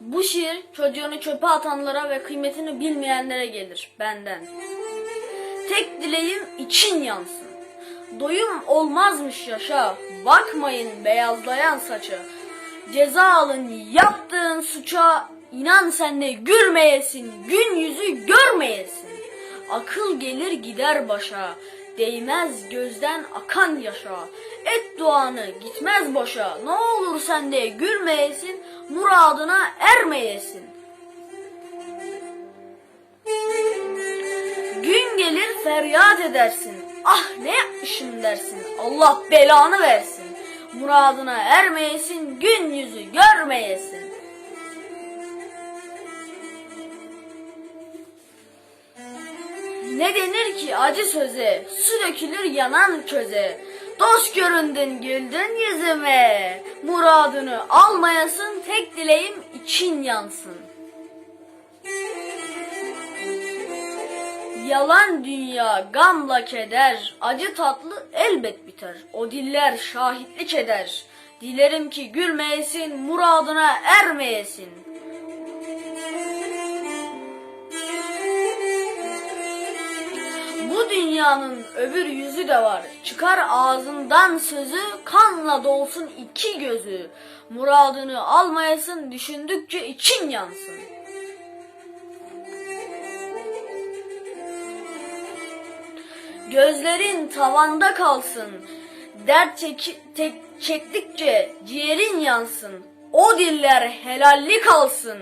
Bu şiir çocuğunu çöpe atanlara ve kıymetini bilmeyenlere gelir benden. Tek dileğim için yansın. Doyum olmazmış yaşa, bakmayın beyazlayan saça. Ceza alın yaptığın suça, inan sen de gülmeyesin, gün yüzü görmeyesin. Akıl gelir gider başa, değmez gözden akan yaşa. Et duanı gitmez boşa, ne olur sen de gülmeyesin, muradına ermeyesin. Gün gelir feryat edersin. Ah ne yapmışım dersin. Allah belanı versin. Muradına ermeyesin, gün yüzü görmeyesin. Ne denir ki acı söze, su dökülür yanan köze. Dost göründün güldün yüzüme, muradını almayasın tek dileğim için yansın. Yalan dünya gamla keder, acı tatlı elbet biter. O diller şahitlik eder. Dilerim ki gülmeyesin, muradına ermeyesin. Dünyanın öbür yüzü de var. Çıkar ağzından sözü, kanla dolsun iki gözü. Muradını almayasın, düşündükçe için yansın. Gözlerin tavanda kalsın. Dert çek, tek, çektikçe ciğerin yansın. O diller helalli kalsın.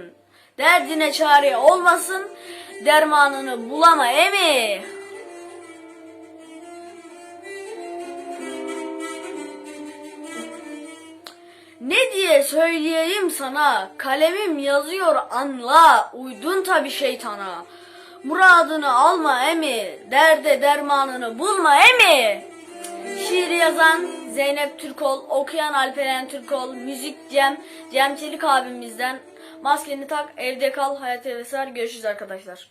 Derdine çare olmasın. Dermanını bulama emi. Diye söyleyeyim sana? Kalemim yazıyor anla. Uydun tabi şeytana. Muradını alma emi. Derde dermanını bulma emi. Şiiri yazan Zeynep Türkol, okuyan Alperen Türkol, müzik Cem, Cem Çelik abimizden. Maskeni tak, evde kal, hayat hevesi var. Görüşürüz arkadaşlar.